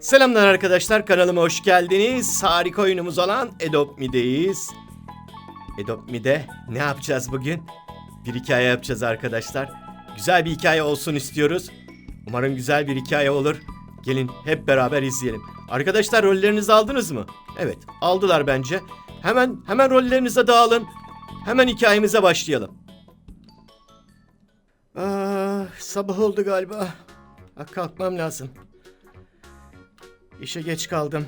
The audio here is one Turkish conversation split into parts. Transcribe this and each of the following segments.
Selamlar arkadaşlar kanalıma hoş geldiniz. Harika oyunumuz olan Adopt Me'deyiz. Adopt Me'de ne yapacağız bugün? Bir hikaye yapacağız arkadaşlar. Güzel bir hikaye olsun istiyoruz. Umarım güzel bir hikaye olur. Gelin hep beraber izleyelim. Arkadaşlar rollerinizi aldınız mı? Evet aldılar bence. Hemen hemen rollerinize dağılın. Hemen hikayemize başlayalım. Ah, sabah oldu galiba. Ah, kalkmam lazım. İşe geç kaldım.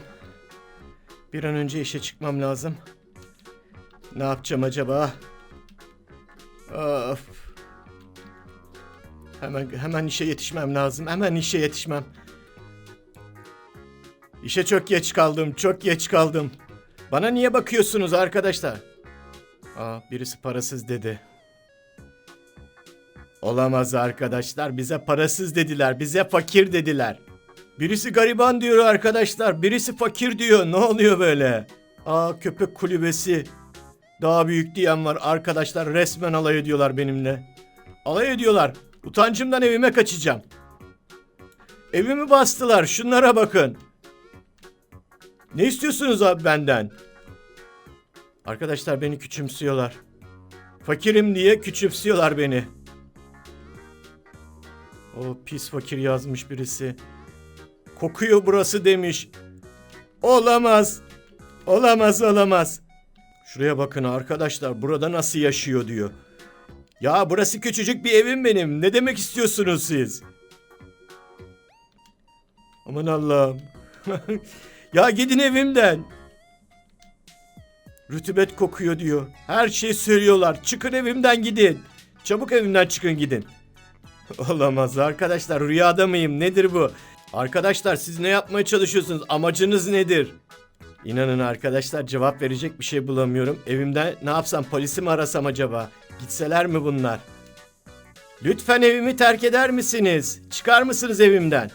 Bir an önce işe çıkmam lazım. Ne yapacağım acaba? Of. Hemen hemen işe yetişmem lazım. Hemen işe yetişmem. İşe çok geç kaldım. Çok geç kaldım. Bana niye bakıyorsunuz arkadaşlar? Aa, birisi parasız dedi. Olamaz arkadaşlar. Bize parasız dediler. Bize fakir dediler. Birisi gariban diyor arkadaşlar. Birisi fakir diyor. Ne oluyor böyle? Aa köpek kulübesi. Daha büyük diyen var. Arkadaşlar resmen alay ediyorlar benimle. Alay ediyorlar. Utancımdan evime kaçacağım. Evimi bastılar. Şunlara bakın. Ne istiyorsunuz abi benden? Arkadaşlar beni küçümsüyorlar. Fakirim diye küçümsüyorlar beni. O pis fakir yazmış birisi. Kokuyor burası demiş. Olamaz. Olamaz olamaz. Şuraya bakın arkadaşlar burada nasıl yaşıyor diyor. Ya burası küçücük bir evim benim. Ne demek istiyorsunuz siz? Aman Allah'ım. ya gidin evimden. Rütübet kokuyor diyor. Her şey söylüyorlar. Çıkın evimden gidin. Çabuk evimden çıkın gidin. Olamaz arkadaşlar rüyada mıyım nedir bu? Arkadaşlar siz ne yapmaya çalışıyorsunuz? Amacınız nedir? İnanın arkadaşlar cevap verecek bir şey bulamıyorum. Evimden ne yapsam polisi mi arasam acaba? Gitseler mi bunlar? Lütfen evimi terk eder misiniz? Çıkar mısınız evimden?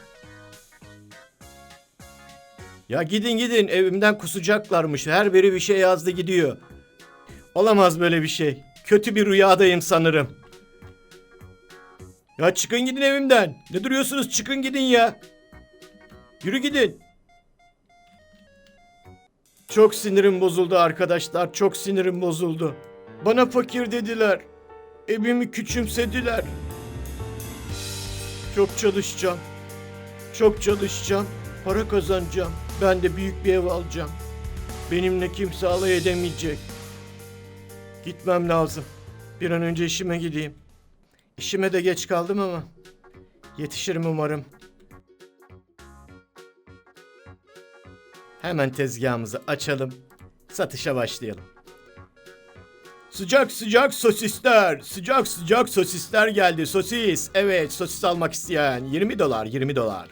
Ya gidin gidin evimden kusacaklarmış. Her biri bir şey yazdı gidiyor. Olamaz böyle bir şey. Kötü bir rüyadayım sanırım. Ya çıkın gidin evimden. Ne duruyorsunuz? Çıkın gidin ya. Yürü gidin. Çok sinirim bozuldu arkadaşlar. Çok sinirim bozuldu. Bana fakir dediler. Evimi küçümsediler. Çok çalışacağım. Çok çalışacağım. Para kazanacağım. Ben de büyük bir ev alacağım. Benimle kimse alay edemeyecek. Gitmem lazım. Bir an önce işime gideyim. İşime de geç kaldım ama yetişirim umarım. Hemen tezgahımızı açalım. Satışa başlayalım. Sıcak sıcak sosisler. Sıcak sıcak sosisler geldi. Sosis. Evet sosis almak isteyen. 20 dolar 20 dolar.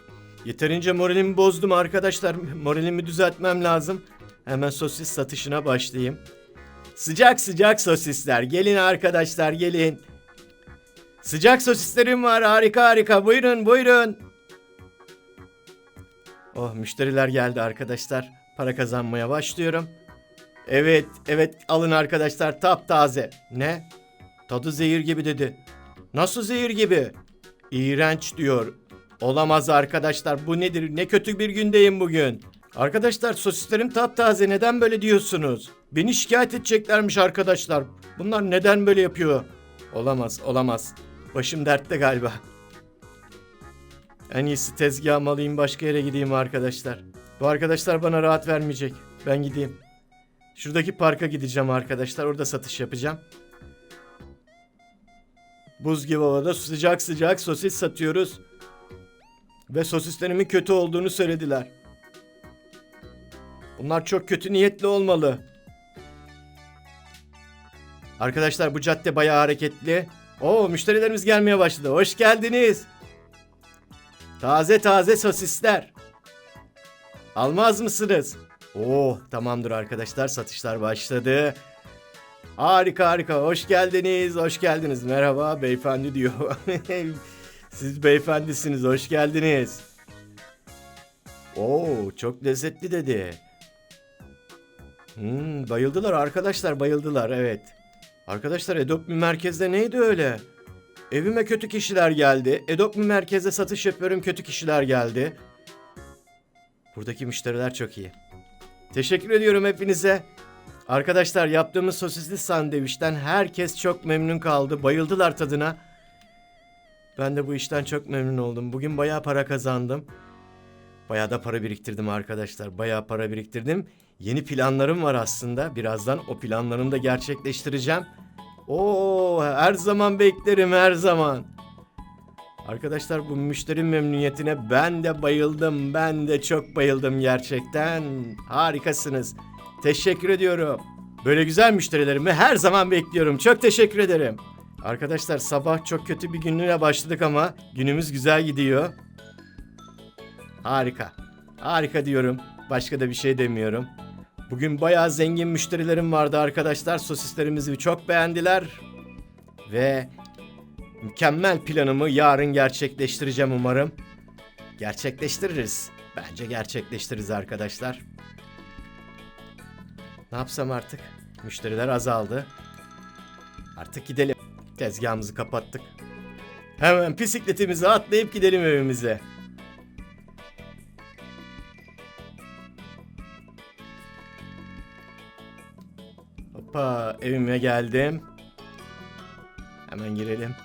Yeterince moralimi bozdum arkadaşlar. Moralimi düzeltmem lazım. Hemen sosis satışına başlayayım. Sıcak sıcak sosisler. Gelin arkadaşlar gelin. Sıcak sosislerim var harika harika buyurun buyurun. Oh müşteriler geldi arkadaşlar. Para kazanmaya başlıyorum. Evet evet alın arkadaşlar taptaze. Ne? Tadı zehir gibi dedi. Nasıl zehir gibi? İğrenç diyor. Olamaz arkadaşlar bu nedir? Ne kötü bir gündeyim bugün. Arkadaşlar sosislerim taptaze neden böyle diyorsunuz? Beni şikayet edeceklermiş arkadaşlar. Bunlar neden böyle yapıyor? Olamaz olamaz. Başım dertte galiba. En iyisi tezgahımı alayım başka yere gideyim arkadaşlar. Bu arkadaşlar bana rahat vermeyecek. Ben gideyim. Şuradaki parka gideceğim arkadaşlar. Orada satış yapacağım. Buz gibi havada sıcak sıcak sosis satıyoruz. Ve sosislerimin kötü olduğunu söylediler. Bunlar çok kötü niyetli olmalı. Arkadaşlar bu cadde bayağı hareketli. Oo müşterilerimiz gelmeye başladı. Hoş geldiniz. Taze taze sosisler. Almaz mısınız? Oo tamamdır arkadaşlar satışlar başladı. Harika harika hoş geldiniz hoş geldiniz merhaba beyefendi diyor. Siz beyefendisiniz hoş geldiniz. Oo çok lezzetli dedi. Hmm, bayıldılar arkadaşlar bayıldılar evet. Arkadaşlar Edopmi merkezde neydi öyle? Evime kötü kişiler geldi. Edopmi merkezde satış yapıyorum kötü kişiler geldi. Buradaki müşteriler çok iyi. Teşekkür ediyorum hepinize. Arkadaşlar yaptığımız sosisli sandviçten herkes çok memnun kaldı. Bayıldılar tadına. Ben de bu işten çok memnun oldum. Bugün bayağı para kazandım. Bayağı da para biriktirdim arkadaşlar. Bayağı para biriktirdim. Yeni planlarım var aslında. Birazdan o planlarımı da gerçekleştireceğim. Oo, her zaman beklerim her zaman. Arkadaşlar bu müşteri memnuniyetine ben de bayıldım. Ben de çok bayıldım gerçekten. Harikasınız. Teşekkür ediyorum. Böyle güzel müşterilerimi her zaman bekliyorum. Çok teşekkür ederim. Arkadaşlar sabah çok kötü bir günlüğüne başladık ama günümüz güzel gidiyor. Harika. Harika diyorum. Başka da bir şey demiyorum. Bugün bayağı zengin müşterilerim vardı arkadaşlar. Sosislerimizi çok beğendiler. Ve mükemmel planımı yarın gerçekleştireceğim umarım. Gerçekleştiririz. Bence gerçekleştiririz arkadaşlar. Ne yapsam artık? Müşteriler azaldı. Artık gidelim. Tezgahımızı kapattık. Hemen bisikletimizi atlayıp gidelim evimize. Hoppa evime geldim. Hemen girelim.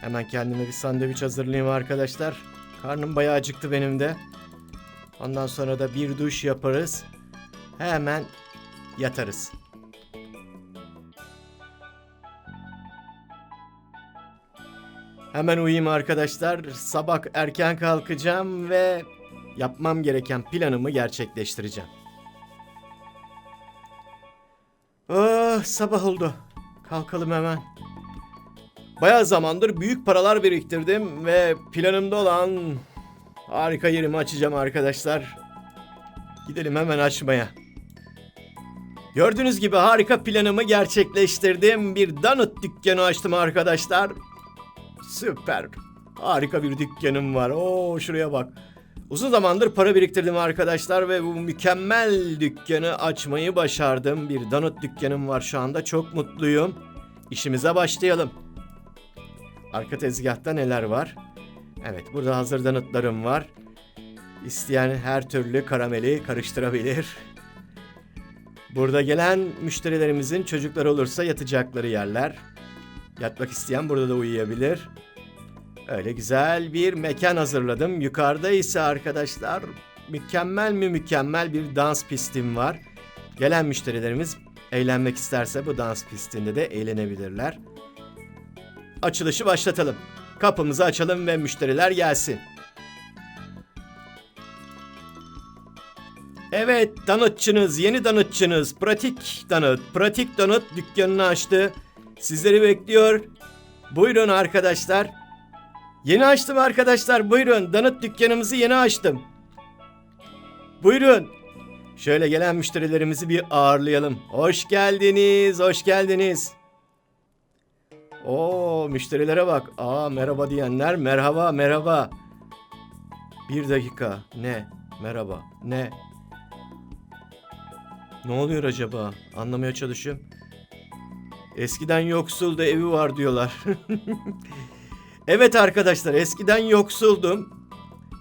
Hemen kendime bir sandviç hazırlayayım arkadaşlar. Karnım bayağı acıktı benim de. Ondan sonra da bir duş yaparız. Hemen yatarız. Hemen uyuyayım arkadaşlar. Sabah erken kalkacağım ve yapmam gereken planımı gerçekleştireceğim. Oh, sabah oldu. Kalkalım hemen. Bayağı zamandır büyük paralar biriktirdim ve planımda olan harika yerimi açacağım arkadaşlar. Gidelim hemen açmaya. Gördüğünüz gibi harika planımı gerçekleştirdim. Bir donut dükkanı açtım arkadaşlar. Süper. Harika bir dükkanım var. Oo şuraya bak. Uzun zamandır para biriktirdim arkadaşlar ve bu mükemmel dükkanı açmayı başardım. Bir donut dükkanım var şu anda. Çok mutluyum. İşimize başlayalım. Arka tezgahta neler var? Evet burada hazır donutlarım var. İsteyen her türlü karameli karıştırabilir. Burada gelen müşterilerimizin çocukları olursa yatacakları yerler. Yatmak isteyen burada da uyuyabilir. Öyle güzel bir mekan hazırladım. Yukarıda ise arkadaşlar mükemmel mi mükemmel bir dans pistim var. Gelen müşterilerimiz eğlenmek isterse bu dans pistinde de eğlenebilirler. Açılışı başlatalım. Kapımızı açalım ve müşteriler gelsin. Evet, danıtçınız, yeni danıtçınız, pratik danıt, pratik danıt dükkanını açtı. Sizleri bekliyor. Buyurun arkadaşlar. Yeni açtım arkadaşlar, buyurun. Danıt dükkanımızı yeni açtım. Buyurun. Şöyle gelen müşterilerimizi bir ağırlayalım. Hoş geldiniz, hoş geldiniz. Oo, müşterilere bak. Aa, merhaba diyenler, merhaba, merhaba. Bir dakika. Ne? Merhaba. Ne? Ne oluyor acaba? Anlamaya çalışıyorum. Eskiden yoksuldu evi var diyorlar. evet arkadaşlar eskiden yoksuldum.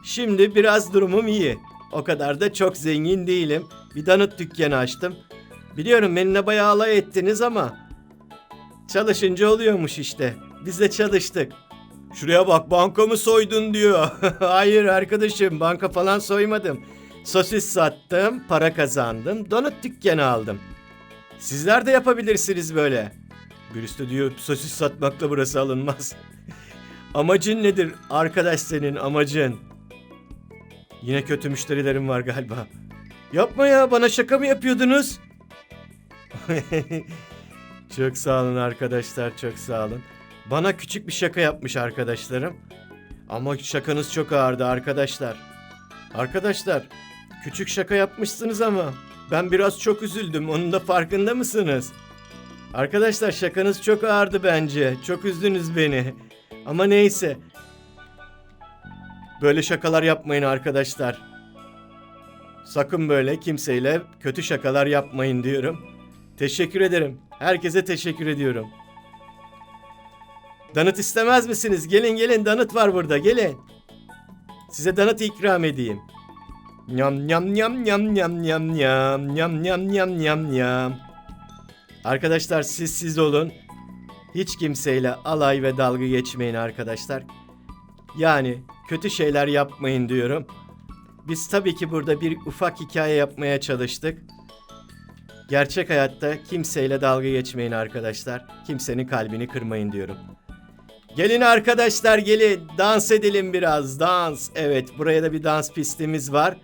Şimdi biraz durumum iyi. O kadar da çok zengin değilim. Bir donut dükkanı açtım. Biliyorum benimle bayağı alay ettiniz ama çalışınca oluyormuş işte. Biz de çalıştık. Şuraya bak bankamı soydun diyor. Hayır arkadaşım banka falan soymadım. Sosis sattım, para kazandım, donut dükkanı aldım. Sizler de yapabilirsiniz böyle. Birisi de diyor sosis satmakla burası alınmaz. Amacın nedir arkadaş senin amacın? Yine kötü müşterilerim var galiba. Yapma ya bana şaka mı yapıyordunuz? çok sağ olun arkadaşlar çok sağ olun. Bana küçük bir şaka yapmış arkadaşlarım. Ama şakanız çok ağırdı arkadaşlar. Arkadaşlar küçük şaka yapmışsınız ama ben biraz çok üzüldüm. Onun da farkında mısınız? Arkadaşlar şakanız çok ağırdı bence. Çok üzdünüz beni. Ama neyse. Böyle şakalar yapmayın arkadaşlar. Sakın böyle kimseyle kötü şakalar yapmayın diyorum. Teşekkür ederim. Herkese teşekkür ediyorum. Danıt istemez misiniz? Gelin gelin danıt var burada gelin. Size danıt ikram edeyim. Nyam nyam nyam nyam nyam nyam nyam nyam nyam nyam nyam. Arkadaşlar siz siz olun. Hiç kimseyle alay ve dalga geçmeyin arkadaşlar. Yani kötü şeyler yapmayın diyorum. Biz tabii ki burada bir ufak hikaye yapmaya çalıştık. Gerçek hayatta kimseyle dalga geçmeyin arkadaşlar. Kimsenin kalbini kırmayın diyorum. Gelin arkadaşlar gelin dans edelim biraz dans. Evet buraya da bir dans pistimiz var.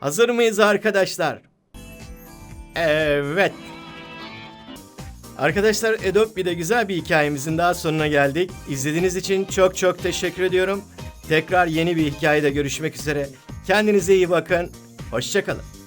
Hazır mıyız arkadaşlar? Evet. Arkadaşlar Adobe'de güzel bir hikayemizin daha sonuna geldik. İzlediğiniz için çok çok teşekkür ediyorum. Tekrar yeni bir hikayede görüşmek üzere. Kendinize iyi bakın. Hoşçakalın.